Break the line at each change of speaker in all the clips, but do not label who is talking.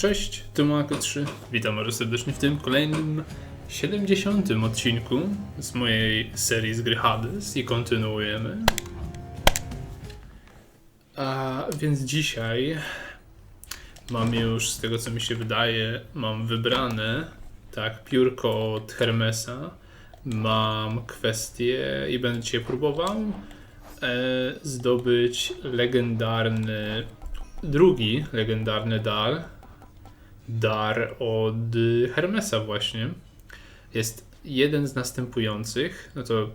Cześć, Tomako 3. Witam bardzo serdecznie w tym kolejnym 70. odcinku z mojej serii z gry Hades i kontynuujemy. A więc dzisiaj mam już, z tego co mi się wydaje, mam wybrane, tak, piórko od Hermesa. Mam kwestię i będę dzisiaj próbował e, zdobyć legendarny, drugi legendarny dar, dar od Hermesa właśnie. Jest jeden z następujących, no to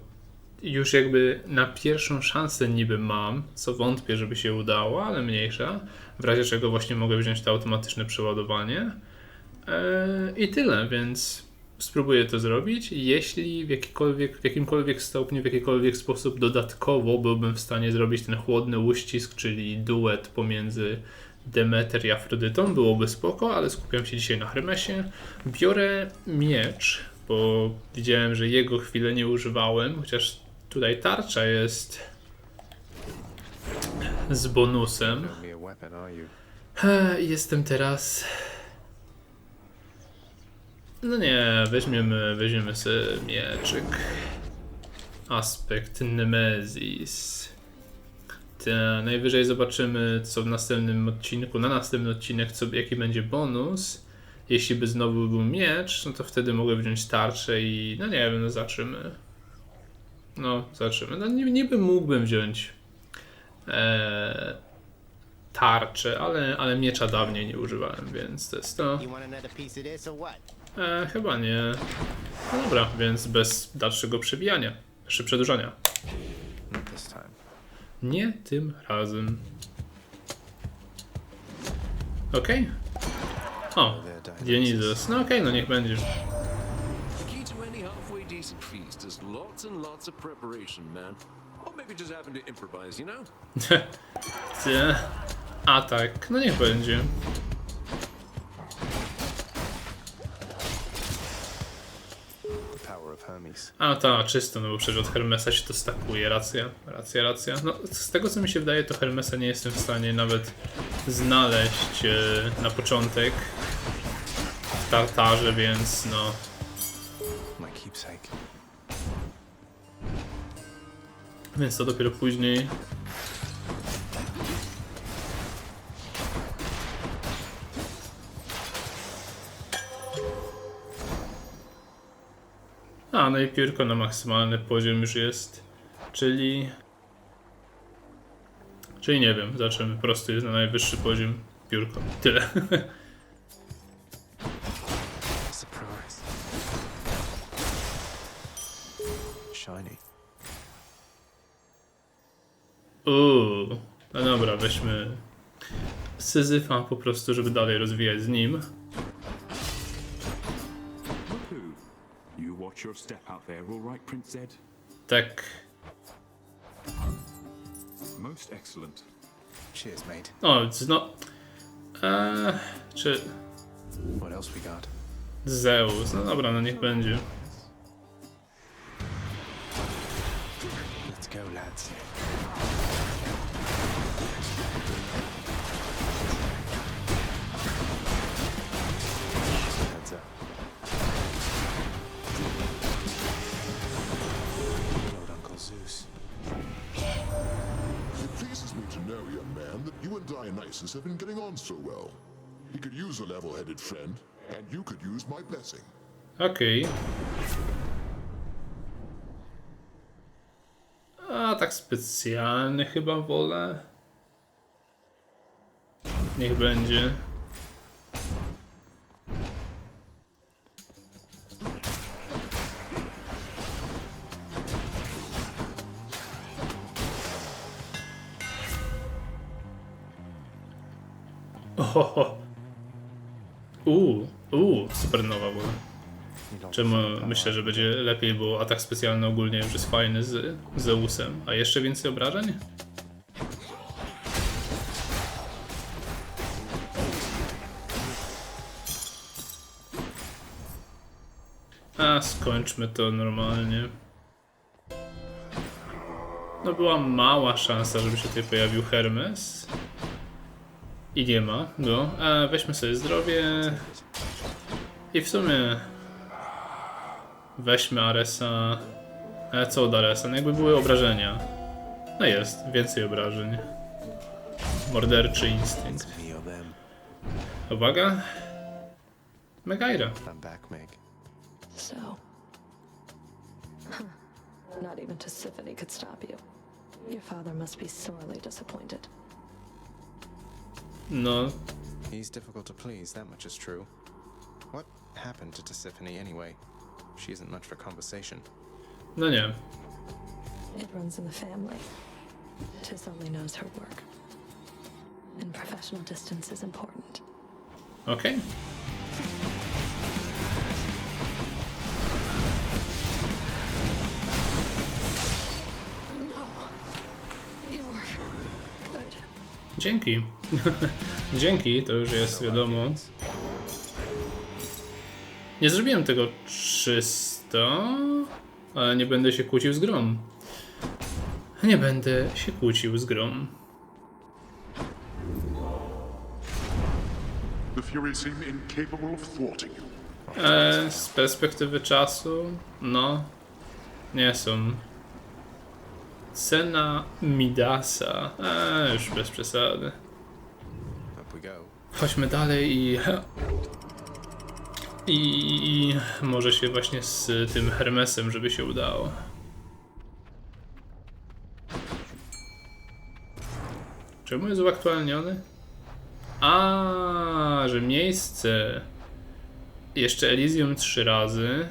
już jakby na pierwszą szansę niby mam, co wątpię, żeby się udało, ale mniejsza. W razie czego właśnie mogę wziąć to automatyczne przeładowanie. Eee, I tyle, więc spróbuję to zrobić. Jeśli w, jakikolwiek, w jakimkolwiek stopniu, w jakikolwiek sposób dodatkowo byłbym w stanie zrobić ten chłodny uścisk, czyli duet pomiędzy Demeter i Afrodytą, byłoby spoko, ale skupiam się dzisiaj na Hermesie. Biorę miecz, bo widziałem, że jego chwilę nie używałem, chociaż tutaj tarcza jest z bonusem. Jestem teraz. No nie, weźmiemy, weźmiemy sobie mieczyk. Aspekt Nemesis. Te, najwyżej zobaczymy, co w następnym odcinku, na następny odcinek, co, jaki będzie bonus. Jeśli by znowu był miecz, no to wtedy mogę wziąć tarczę i, no nie wiem, no zobaczymy. No, zobaczymy. No niby, mógłbym wziąć e, tarczę, ale, ale miecza dawniej nie używałem, więc to jest to. E, chyba nie. No dobra, więc bez dalszego przebijania, jeszcze przedłużania.
Not this time.
Nie tym razem. Okej. O, Dionysus. No okej, no niech będzie.
The key to any
Hermes.
A ta, czysto, no bo przecież od Hermesa się to stakuje, racja, racja, racja. No, z tego co mi się wydaje, to Hermesa nie jestem w stanie nawet znaleźć e, na początek w Tartarze, więc no,
My keepsake.
więc to dopiero później. A, no i piórko na maksymalny poziom już jest, czyli... Czyli nie wiem, zobaczymy, po prostu jest na najwyższy poziom piórko. Tyle.
Shiny.
Uuu, no dobra, weźmy Syzyfa po prostu, żeby dalej rozwijać z nim.
There, all right, Prince Zed?
Tak,
Most excellent.
Cheers, mate.
o, not. Eee, czy
What else we got?
Zeus, no dobra, no niech będzie.
Let's go, lads.
You and Dionysus have been getting on so well. He could use a level-headed friend, and you could use my blessing.
Okej. A tak specjalny chyba wolę. Niech będzie. Ohoho. Uuu, uuu, supernowa była.
That
myślę, że będzie lepiej, bo atak specjalny ogólnie już jest fajny z Zeusem. A jeszcze więcej obrażeń? A, skończmy to normalnie. No była mała szansa, żeby się tutaj pojawił Hermes. I nie ma, no. A weźmy sobie zdrowie. I w sumie weźmy Aresa. Ale co od Aresa? No jakby były obrażenia. No jest, więcej obrażeń. Morderczy instynkt. Uwaga. Megaira.
I'm back, Meg.
So. Not even Tisiphone could stop you. Your father must be sorely disappointed.
No,
He's difficult to please, that much is true. What happened to Tisiphone anyway? She isn't much for conversation.
no nie.
It runs in the family. Tis only knows her work. And professional distance is important.
Okej. Dzięki. Dzięki, to już jest wiadomo. Nie zrobiłem tego czysto, ale nie będę się kłócił z grom. Nie będę się kłócił z grom. E, z perspektywy czasu, no, nie są. Cena Midasa. E, już bez przesady. Chodźmy dalej i. I może się właśnie z tym Hermesem, żeby się udało. Czemu jest uaktualniony? A, że miejsce. Jeszcze Elysium 3 razy.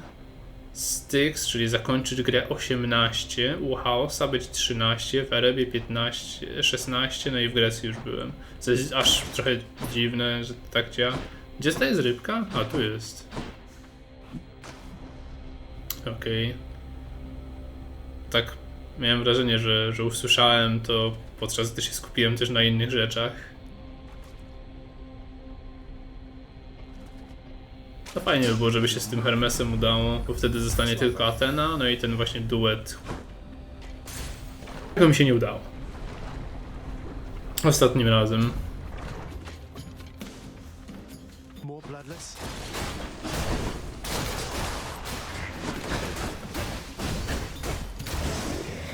Styx, czyli zakończyć grę 18, u Chaosa być 13, w Erebie 15, 16, no i w Grecji już byłem. Co jest aż trochę dziwne, że tak działa. Gdzie ta jest rybka? A, tu jest. Okej. Tak, miałem wrażenie, że, że usłyszałem to, podczas gdy się skupiłem też na innych rzeczach. No fajnie by było, żeby się z tym Hermesem udało, bo wtedy zostanie tylko Atena, no i ten właśnie duet. Tego mi się nie udało. Ostatnim razem.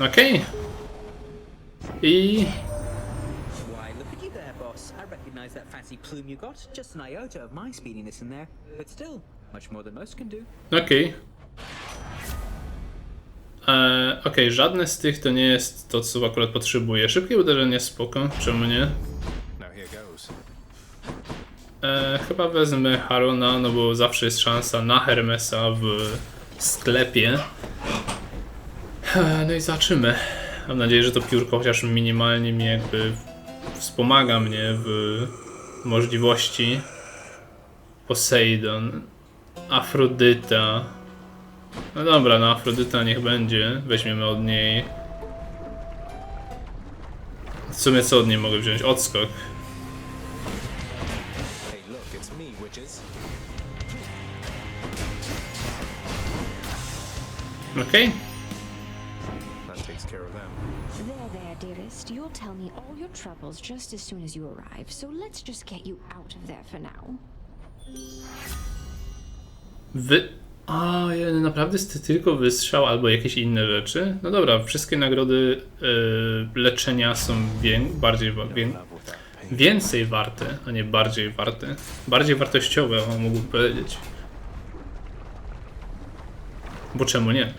Okej. I
Why, look at you there, boss. I recognize plume you got. Just an iota of my speediness in there. But still, much more than most can do.
Okej. Eee, Okej, żadne z tych to nie jest to, co akurat potrzebuję. Szybkie uderzenie spoko, czemu nie?
Now here goes.
Eee, chyba wezmę Harona, no bo zawsze jest szansa na Hermesa w sklepie. Eee, no i zobaczymy. Mam nadzieję, że to piórko chociaż minimalnie mi jakby wspomaga mnie w możliwości. Poseidon, Afrodyta. No dobra, no Afrodyta niech będzie. Weźmiemy od niej. W sumie co od niej mogę wziąć? Odskok. Okej.
That
You'll tell me all your troubles just as soon as you arrive, so let's just get you out of there for now.
Wy... A, naprawdę jest tylko wystrzał albo jakieś inne rzeczy? No dobra, wszystkie nagrody y, leczenia są wię... bardziej... Wię... Więcej warte, a nie bardziej warte. Bardziej wartościowe, mógłbym powiedzieć. Bo czemu nie?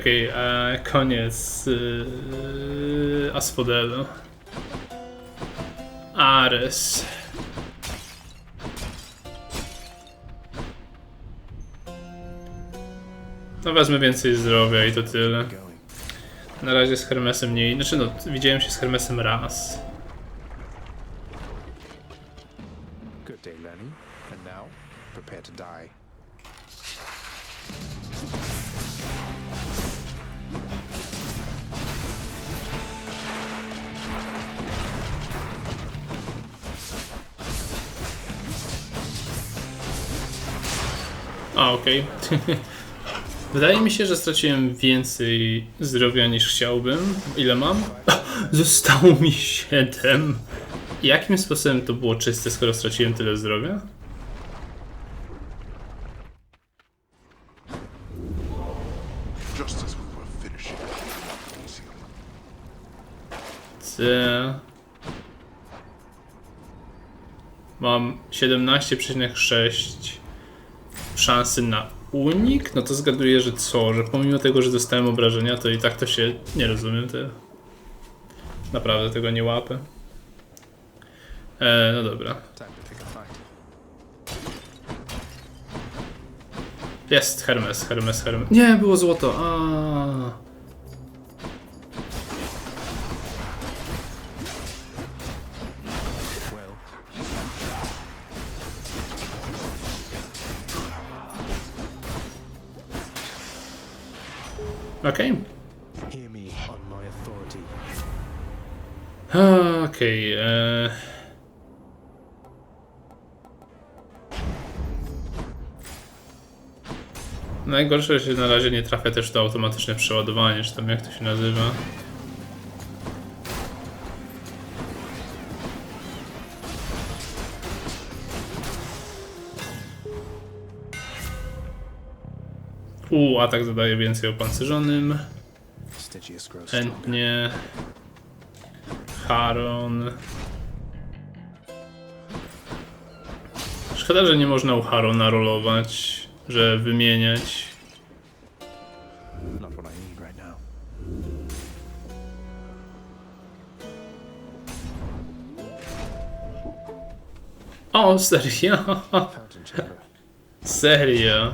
Okej, e, koniec yy, Aspodelu. Ares. No wezmę więcej zdrowia i to tyle. Na razie z Hermesem nie... Znaczy no, widziałem się z Hermesem raz.
Good day, Lenny. And now, prepare to die.
A, okej. Wydaje mi się, że straciłem więcej zdrowia niż chciałbym. Ile mam? Zostało mi 7. Jakim sposobem to było czyste, skoro straciłem tyle zdrowia? C. Mam 17,6 szansy na unik. No to zgaduję, że co? Że pomimo tego, że dostałem obrażenia, to i tak to się nie rozumiem. To naprawdę tego nie łapę. E, no dobra. Jest Hermes, Hermes, Hermes. Nie, było złoto. A. Okej.
authority.
Okej. e. Najgorsze, że się na razie nie trafia też to automatyczne przeładowanie, czy tam jak to się nazywa. U, atak zadaje więcej opancerzonym. Chętnie. Haron. Szkoda, że nie można u Harona rolować, że wymieniać. O, serio? Serio?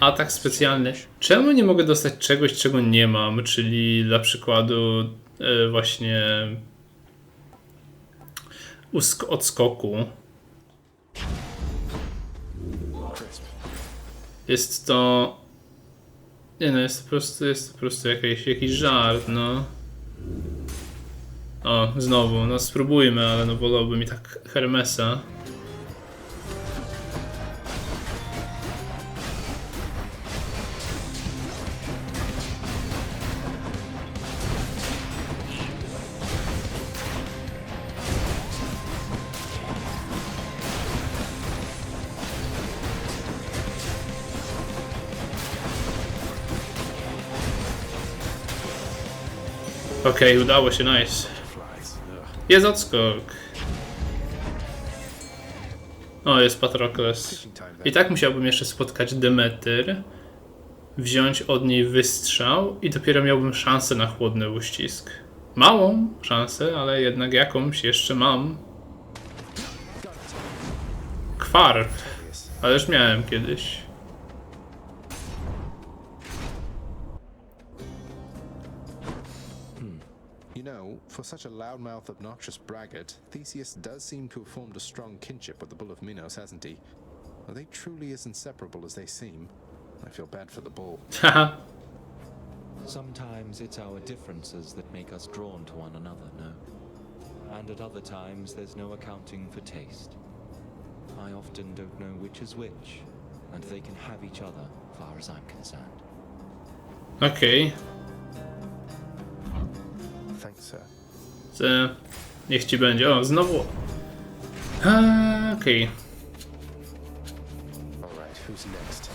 Atak specjalny. Czemu nie mogę dostać czegoś, czego nie mam? Czyli dla przykładu e, właśnie odskoku. Jest to. Nie no, jest po prostu, jest po prostu jakiś, jakiś żart, no. O, znowu, no spróbujmy, ale no wolałbym i tak Hermesa. Okej, udało się, nice. Jest odskok. O, jest Patrokles. I tak musiałbym jeszcze spotkać Demeter, wziąć od niej wystrzał i dopiero miałbym szansę na chłodny uścisk. Małą szansę, ale jednak jakąś jeszcze mam. Kwarp. Ale już miałem kiedyś.
Know, for such a loudmouth, obnoxious braggart, Theseus does seem to have formed a strong kinship with the Bull of Minos, hasn't he? Are they truly as inseparable as they seem? I feel bad for the bull.
Sometimes it's our differences that make us drawn to one another, no? And at other times, there's no accounting for taste. I often don't know which is which, and they can have each other, far as I'm concerned.
Okej.
Sir.
Okay. Niech ci będzie. O, znowu. Okej.
Alright, who's next?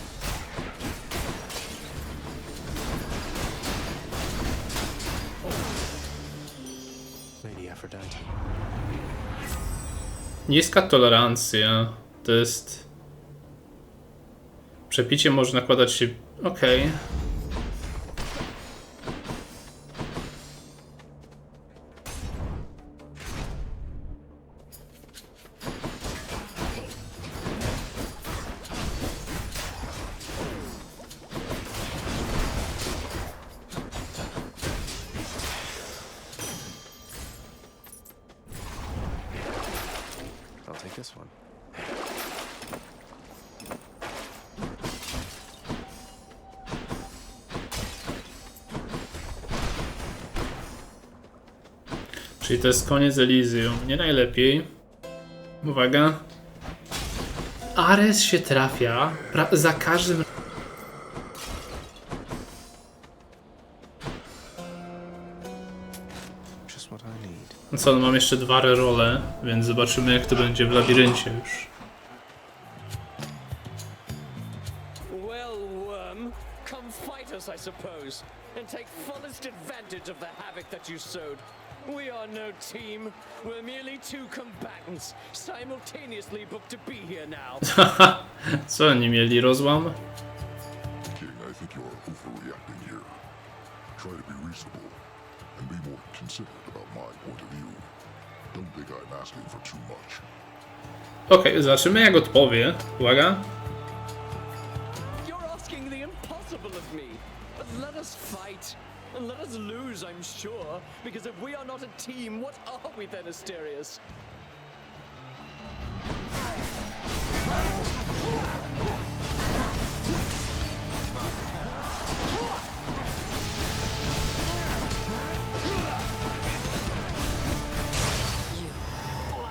Lady Aphrodite.
Niska tolerancja to jest. Przepicie może nakładać się. Okej.
I'll
to jest koniec Elysium. Nie najlepiej. Uwaga. Ares się trafia za każdym. No co, no mam jeszcze dwa role, więc zobaczymy jak to będzie w labiryncie już.
Suppose, and take fullest advantage of the havoc that you sowed. We are no team. We're merely two combatants, simultaneously booked to be here now.
Co oni mieli rozłam?
King, I think you're overreacting here. Try to be reasonable and be more considerate about my point of view. Don't think I'm asking for too much.
Okej, zobaczymy jak odpowie. Uwaga.
Us fight. And let us lose, I'm sure. Because if we are not a team, what are we then, Asterius?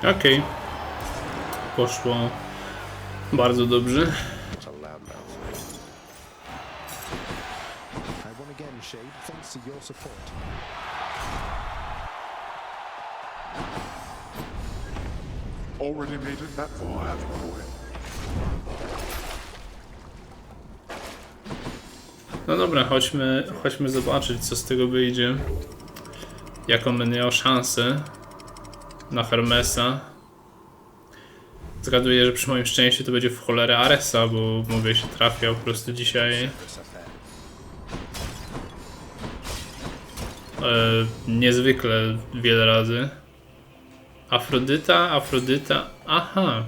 Okej. Poszło bardzo dobrze.
Support.
Already made it that far, have you, boy?
No dobra, chodźmy, chodźmy zobaczyć co z tego wyjdzie. Jaką będę miał szansę na Hermesa. Zgaduję, że przy moim szczęściu to będzie w cholerę Aresa, bo mówię się trafiał po prostu dzisiaj. Niezwykle wiele razy. Afrodyta, Afrodyta, aha.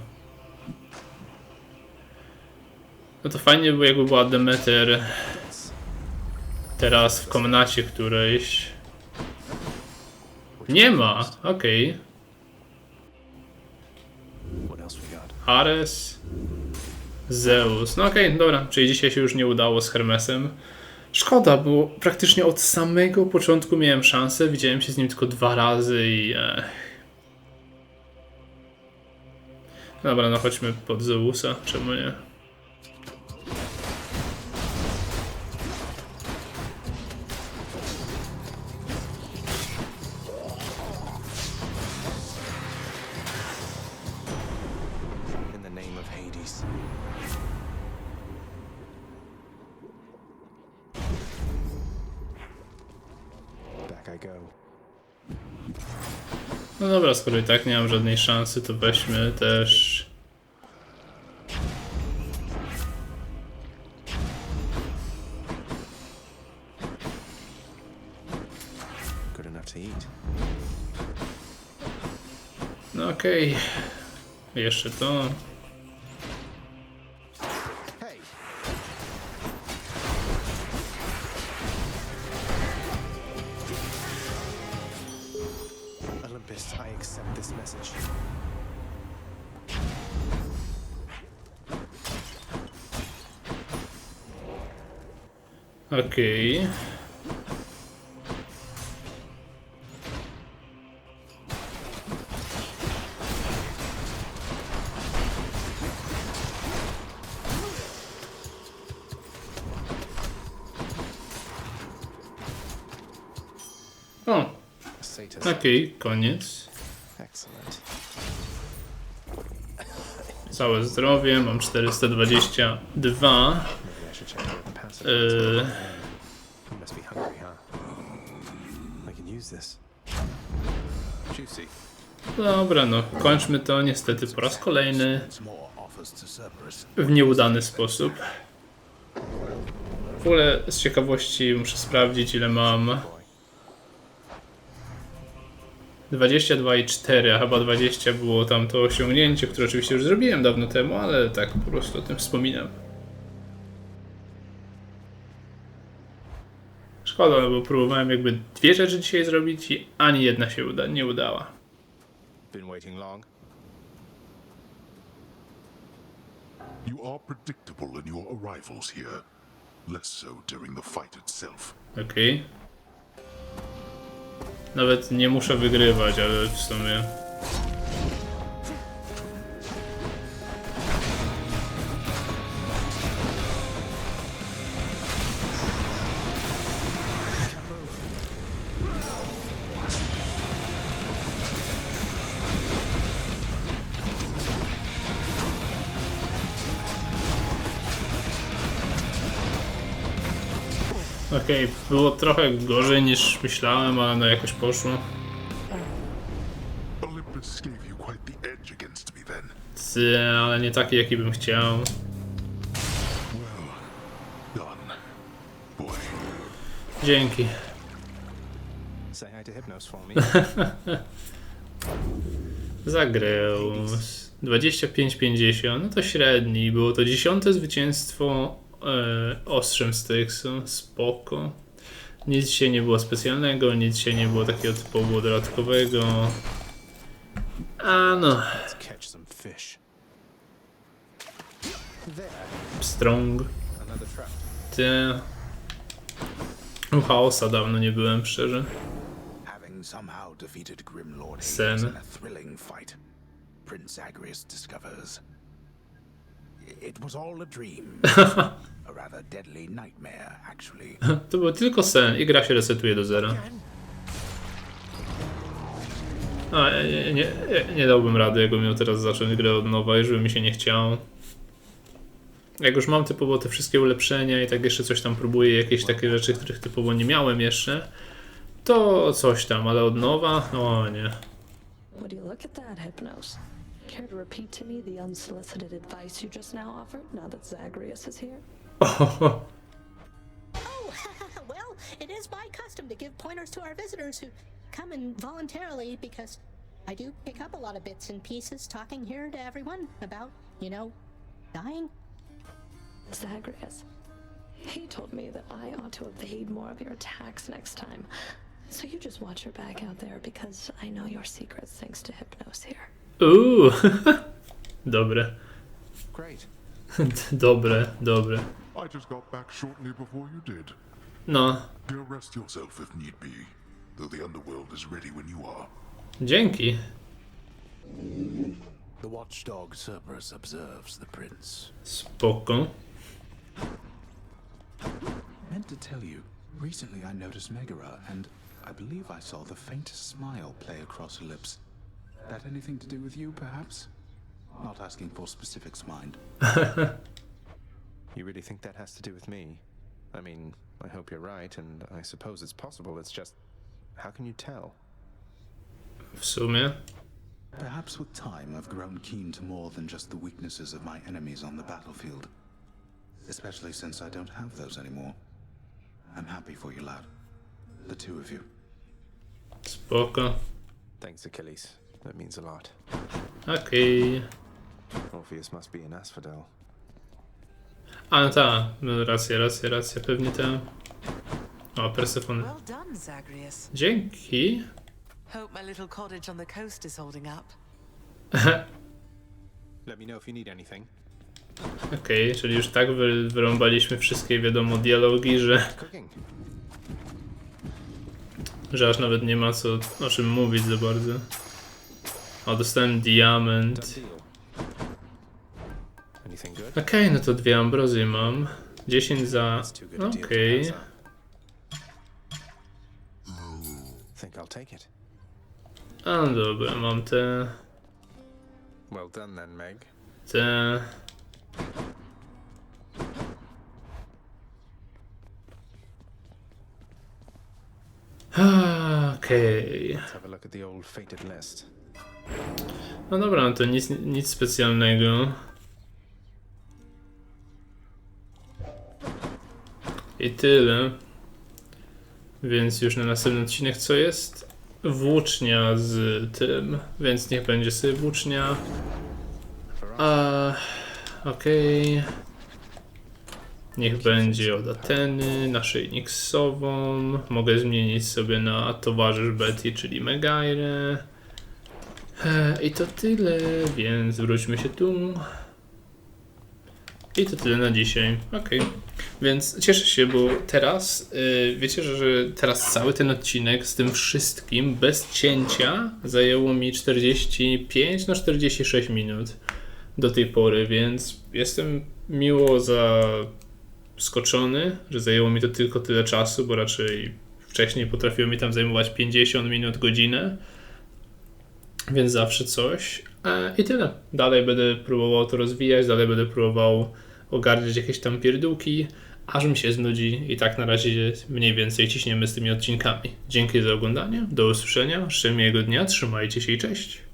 No to fajnie by jakby była Demeter teraz w komnacie którejś. Nie ma, okej.
Got?
Ares, Zeus. No okej, dobra, czyli dzisiaj się już nie udało z Hermesem. Szkoda, bo praktycznie od samego początku miałem szansę, widziałem się z nim tylko dwa razy i... Ech. Dobra, no chodźmy pod Zeusa, czemu nie?
Back I go.
No dobra, skoro i tak nie mam żadnej szansy, to weźmy też...
Good enough to eat.
No okej. Jeszcze to. Okej. O,
Satyrs.
okej, koniec.
Excellent.
Całe zdrowie, mam 422.
Maybe I should check out the passive.
Yy, dobra, no, kończmy to niestety po raz kolejny w nieudany sposób. W ogóle z ciekawości muszę sprawdzić ile mam. 22 i 4, a chyba 20 było tam to osiągnięcie, które oczywiście już zrobiłem dawno temu, ale tak po prostu o tym wspominam. Szkoda, bo próbowałem jakby dwie rzeczy dzisiaj zrobić i ani jedna się uda, nie udała.
Been waiting long?
You are predictable in your arrivals here. Less so during the fight itself.
Okej. Nawet nie muszę wygrywać, ale w sumie. Okej, było trochę gorzej niż myślałem, ale no jakoś poszło. Ty, ale nie taki, jaki bym chciał. Dzięki. Zagreus. 25-50, no to średni. Było to dziesiąte zwycięstwo Ostrzem Styxu. Spoko. Nic się nie było specjalnego, nic się nie było takiego typowo dodatkowego. A no, strong. Ty. U chaosa dawno nie byłem, szczerze. Sen.
Hades in a thrilling fight, Prince Zagreus discovers it was all a dream. a rather deadly nightmare, actually.
To był tylko sen i gra się resetuje do zera. A, nie, nie, nie, dałbym rady, jakbym miał teraz zacząć grę od nowa, jeżeli mi się nie chciało. Jak już mam typowo te wszystkie ulepszenia i tak jeszcze coś tam próbuję, jakieś takie rzeczy, których typowo nie miałem jeszcze, to coś tam, ale od nowa? O nie.
Would you look at that, Hypnos? Care to repeat to me the unsolicited advice you just now offered, now that Zagreus is here?
Oh, well, it is my custom to give pointers to our visitors who come in voluntarily because I do pick up a lot of bits and pieces talking here to everyone about, you know, dying.
Zagreus. He told me that I ought to evade more of your attacks next time. So you just watch your back out there because I know your secrets thanks to Hypnos here.
Uuu, dobre.
Great.
dobre, dobre.
I just got back shortly before you did.
No,
Go rest yourself if need be, though the underworld is ready when you are.
dzięki.
The watchdog Cerberus observes the prince.
Spoko.
Meant to tell you, recently I noticed Megara, and I believe I saw the faintest smile play across her lips. That anything to do with you, perhaps? Not asking for specifics, mind.
You really think that has to do with me? I mean, I hope you're right, and I suppose it's possible. It's just, how can you tell?
W sumie.
Perhaps with time I've grown keen to more than just the weaknesses of my enemies on the battlefield. Especially since I don't have those anymore. I'm happy for you, lad. The two of you.
Spoko.
Thanks, Achilles. That means a lot.
Okej.
Orpheus must be in Asphodel.
A no ta, no, racja, racja, racja, pewnie ta. O, Persefone.
Well done, Zagreus.
Dzięki.
Hope my little cottage on the coast is holding up.
Let me know if you need anything.
Okej, czyli już tak wy, wyrąbaliśmy wszystkie, wiadomo, dialogi, że,
Cooking.
że aż nawet nie ma co, o czym mówić za bardzo. O, dostałem diament. Okej, no to dwie ambrozje mam. 10 za... Okej.
it.
A no dobra, mam te... Te... Okej.
Let's
No dobra, no to nic, nic specjalnego. I tyle. Więc już na następny odcinek co jest? Włócznia z tym, więc niech będzie sobie włócznia. A, Okej. Niech będzie od Ateny, naszyjnik z sową. Mogę zmienić sobie na towarzysz Betty, czyli Megairę. E, I to tyle, więc wróćmy się tu. I to tyle na dzisiaj. Okej. Więc cieszę się, bo teraz, y, wiecie, że, teraz cały ten odcinek z tym wszystkim, bez cięcia, zajęło mi 45 na 46 minut do tej pory, więc jestem miło zaskoczony, że zajęło mi to tylko tyle czasu, bo raczej wcześniej potrafiło mi tam zajmować 50 minut, godzinę. Więc zawsze coś. E, I tyle. Dalej będę próbował to rozwijać, dalej będę próbował ogarniać jakieś tam pierdółki, aż mi się znudzi i tak na razie mniej więcej ciśniemy z tymi odcinkami. Dzięki za oglądanie, do usłyszenia, życzę miłego dnia, trzymajcie się i cześć.